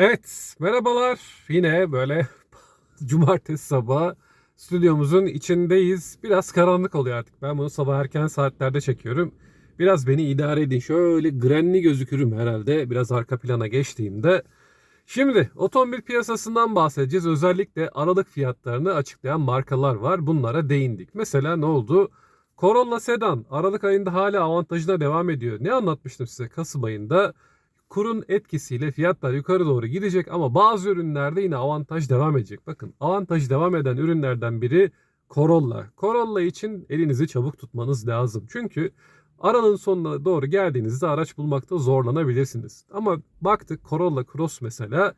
Evet, merhabalar. Yine böyle cumartesi sabahı stüdyomuzun içindeyiz. Biraz karanlık oluyor artık. Ben bunu sabah erken saatlerde çekiyorum. Biraz beni idare edin. Şöyle grenli gözükürüm herhalde. Biraz arka plana geçtiğimde. Şimdi otomobil piyasasından bahsedeceğiz. Özellikle aralık fiyatlarını açıklayan markalar var. Bunlara değindik. Mesela ne oldu? Corolla Sedan Aralık ayında hala avantajına devam ediyor. Ne anlatmıştım size Kasım ayında? Kurun etkisiyle fiyatlar yukarı doğru gidecek ama bazı ürünlerde yine avantaj devam edecek. Bakın avantaj devam eden ürünlerden biri Corolla. Corolla için elinizi çabuk tutmanız lazım. Çünkü aralığın sonuna doğru geldiğinizde araç bulmakta zorlanabilirsiniz. Ama baktık Corolla Cross mesela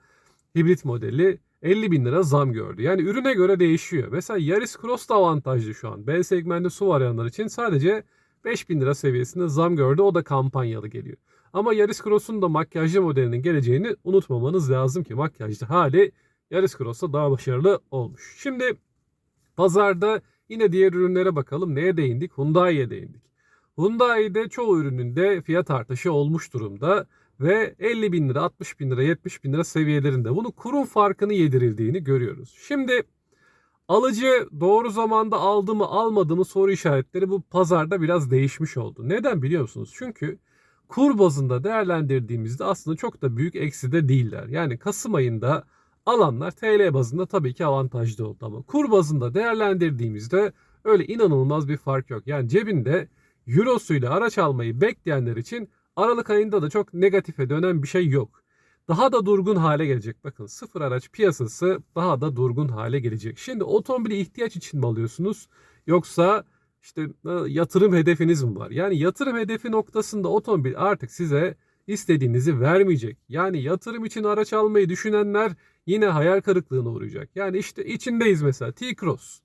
hibrit modeli 50 bin lira zam gördü. Yani ürüne göre değişiyor. Mesela Yaris Cross da avantajlı şu an. B segmenti su arayanlar için sadece 5 bin lira seviyesinde zam gördü. O da kampanyalı geliyor. Ama Yaris Cross'un da makyajlı modelinin geleceğini unutmamanız lazım ki makyajlı hali Yaris Cross'ta daha başarılı olmuş. Şimdi pazarda yine diğer ürünlere bakalım. Neye değindik? Hyundai'ye değindik. Hyundai'de çoğu ürününde fiyat artışı olmuş durumda ve 50 bin lira, 60 bin lira, 70 bin lira seviyelerinde bunu kurum farkını yedirildiğini görüyoruz. Şimdi alıcı doğru zamanda aldı mı almadı mı soru işaretleri bu pazarda biraz değişmiş oldu. Neden biliyor musunuz? Çünkü kur bazında değerlendirdiğimizde aslında çok da büyük ekside değiller. Yani Kasım ayında alanlar TL bazında tabii ki avantajlı oldu ama kur bazında değerlendirdiğimizde öyle inanılmaz bir fark yok. Yani cebinde eurosuyla araç almayı bekleyenler için Aralık ayında da çok negatife dönen bir şey yok. Daha da durgun hale gelecek. Bakın sıfır araç piyasası daha da durgun hale gelecek. Şimdi otomobili ihtiyaç için mi alıyorsunuz? Yoksa işte e, yatırım hedefiniz mi var? Yani yatırım hedefi noktasında otomobil artık size istediğinizi vermeyecek. Yani yatırım için araç almayı düşünenler yine hayal kırıklığına uğrayacak. Yani işte içindeyiz mesela T-Cross.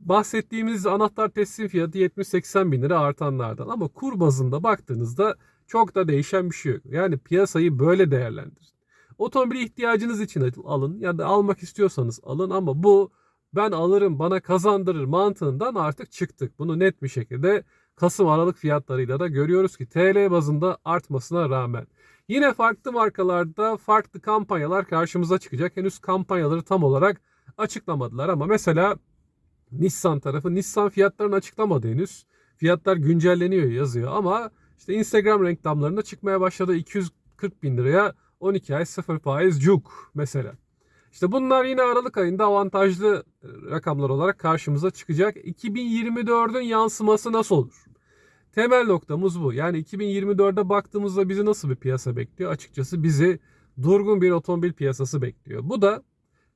Bahsettiğimiz anahtar teslim fiyatı 70-80 bin lira artanlardan ama kur bazında baktığınızda çok da değişen bir şey yok. Yani piyasayı böyle değerlendirin. Otomobili ihtiyacınız için alın ya da almak istiyorsanız alın ama bu ben alırım bana kazandırır mantığından artık çıktık. Bunu net bir şekilde Kasım Aralık fiyatlarıyla da görüyoruz ki TL bazında artmasına rağmen. Yine farklı markalarda farklı kampanyalar karşımıza çıkacak. Henüz kampanyaları tam olarak açıklamadılar ama mesela Nissan tarafı Nissan fiyatlarını açıklamadı henüz. Fiyatlar güncelleniyor yazıyor ama işte Instagram reklamlarında çıkmaya başladı 240 bin liraya 12 ay 0 faiz cuk mesela. İşte bunlar yine Aralık ayında avantajlı rakamlar olarak karşımıza çıkacak. 2024'ün yansıması nasıl olur? Temel noktamız bu. Yani 2024'e baktığımızda bizi nasıl bir piyasa bekliyor? Açıkçası bizi durgun bir otomobil piyasası bekliyor. Bu da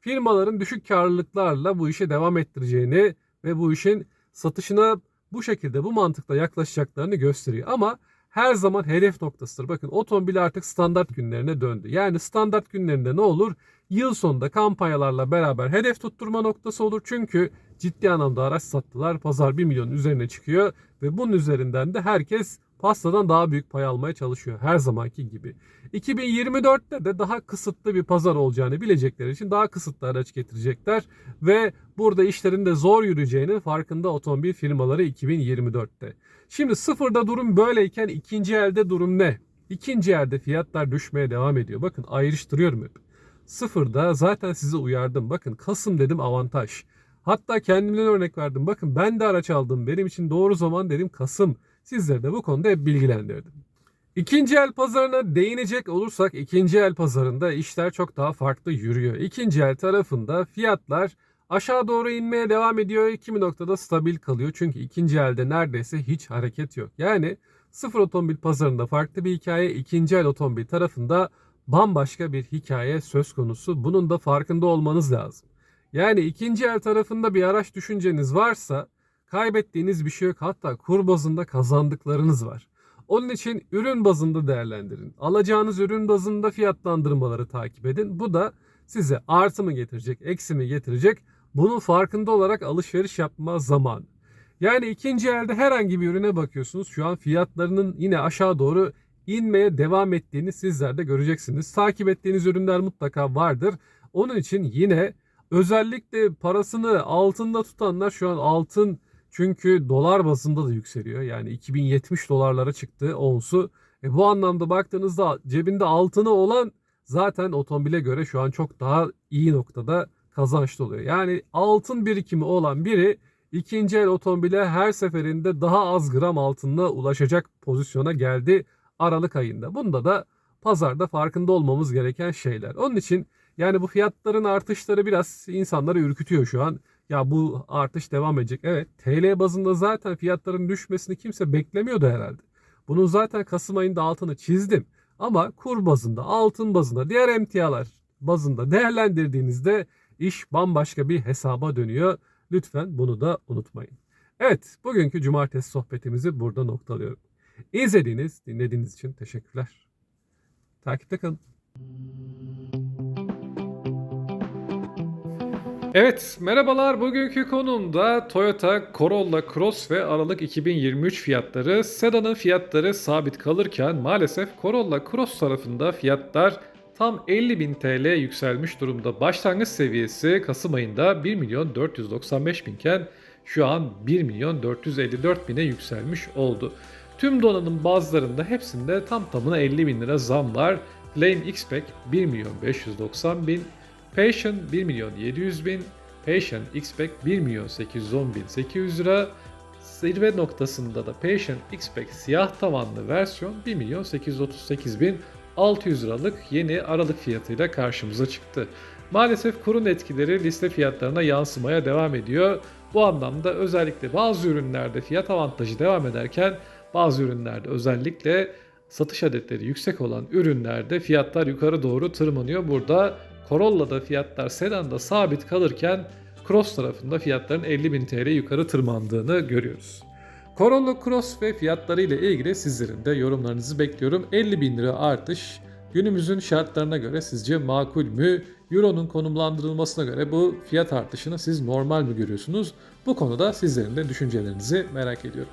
firmaların düşük karlılıklarla bu işe devam ettireceğini ve bu işin satışına bu şekilde bu mantıkla yaklaşacaklarını gösteriyor. Ama her zaman hedef noktasıdır. Bakın otomobil artık standart günlerine döndü. Yani standart günlerinde ne olur? Yıl sonunda kampanyalarla beraber hedef tutturma noktası olur. Çünkü ciddi anlamda araç sattılar. Pazar 1 milyonun üzerine çıkıyor ve bunun üzerinden de herkes pastadan daha büyük pay almaya çalışıyor her zamanki gibi. 2024'te de daha kısıtlı bir pazar olacağını bilecekleri için daha kısıtlı araç getirecekler ve burada işlerin de zor yürüyeceğinin farkında otomobil firmaları 2024'te. Şimdi sıfırda durum böyleyken ikinci elde durum ne? İkinci elde fiyatlar düşmeye devam ediyor. Bakın ayrıştırıyorum hep. Sıfırda zaten sizi uyardım. Bakın Kasım dedim avantaj. Hatta kendimden örnek verdim. Bakın ben de araç aldım. Benim için doğru zaman dedim Kasım. Sizleri de bu konuda hep bilgilendirdim. İkinci el pazarına değinecek olursak ikinci el pazarında işler çok daha farklı yürüyor. İkinci el tarafında fiyatlar aşağı doğru inmeye devam ediyor. Kimi noktada stabil kalıyor. Çünkü ikinci elde neredeyse hiç hareket yok. Yani sıfır otomobil pazarında farklı bir hikaye. ikinci el otomobil tarafında bambaşka bir hikaye söz konusu. Bunun da farkında olmanız lazım. Yani ikinci el tarafında bir araç düşünceniz varsa kaybettiğiniz bir şey yok. Hatta kur bazında kazandıklarınız var. Onun için ürün bazında değerlendirin. Alacağınız ürün bazında fiyatlandırmaları takip edin. Bu da size artı mı getirecek, eksi mi getirecek? Bunun farkında olarak alışveriş yapma zamanı. Yani ikinci elde herhangi bir ürüne bakıyorsunuz. Şu an fiyatlarının yine aşağı doğru inmeye devam ettiğini sizler de göreceksiniz. Takip ettiğiniz ürünler mutlaka vardır. Onun için yine özellikle parasını altında tutanlar şu an altın çünkü dolar bazında da yükseliyor. Yani 2070 dolarlara çıktı onsu. E bu anlamda baktığınızda cebinde altını olan zaten otomobile göre şu an çok daha iyi noktada kazançlı oluyor. Yani altın birikimi olan biri ikinci el otomobile her seferinde daha az gram altınla ulaşacak pozisyona geldi Aralık ayında. Bunda da pazarda farkında olmamız gereken şeyler. Onun için yani bu fiyatların artışları biraz insanları ürkütüyor şu an. Ya bu artış devam edecek. Evet TL bazında zaten fiyatların düşmesini kimse beklemiyordu herhalde. Bunun zaten Kasım ayında altını çizdim. Ama kur bazında, altın bazında, diğer emtialar bazında değerlendirdiğinizde iş bambaşka bir hesaba dönüyor. Lütfen bunu da unutmayın. Evet, bugünkü cumartesi sohbetimizi burada noktalıyorum. İzlediğiniz, dinlediğiniz için teşekkürler. Takipte kalın. Evet, merhabalar. Bugünkü konumda Toyota Corolla Cross ve Aralık 2023 fiyatları. Sedan'ın fiyatları sabit kalırken maalesef Corolla Cross tarafında fiyatlar tam 50.000 TL yükselmiş durumda. Başlangıç seviyesi Kasım ayında 1 milyon 495 binken şu an 1 milyon 454 bine yükselmiş oldu. Tüm donanım bazlarında hepsinde tam tamına 50 bin lira zam var. Flame X-Pack 1 milyon 590 bin, Passion 1 milyon 700 bin, Passion X-Pack 1 milyon 810 bin 800 lira. Zirve noktasında da Passion X-Pack siyah tavanlı versiyon 1 milyon 838 bin 600 liralık yeni aralık fiyatıyla karşımıza çıktı. Maalesef kurun etkileri liste fiyatlarına yansımaya devam ediyor. Bu anlamda özellikle bazı ürünlerde fiyat avantajı devam ederken bazı ürünlerde özellikle satış adetleri yüksek olan ürünlerde fiyatlar yukarı doğru tırmanıyor. Burada Corolla'da fiyatlar sedanda sabit kalırken Cross tarafında fiyatların 50.000 TL yukarı tırmandığını görüyoruz. Corolla Cross ve fiyatları ile ilgili sizlerin de yorumlarınızı bekliyorum. 50.000 lira artış günümüzün şartlarına göre sizce makul mü? Euro'nun konumlandırılmasına göre bu fiyat artışını siz normal mi görüyorsunuz? Bu konuda sizlerin de düşüncelerinizi merak ediyorum.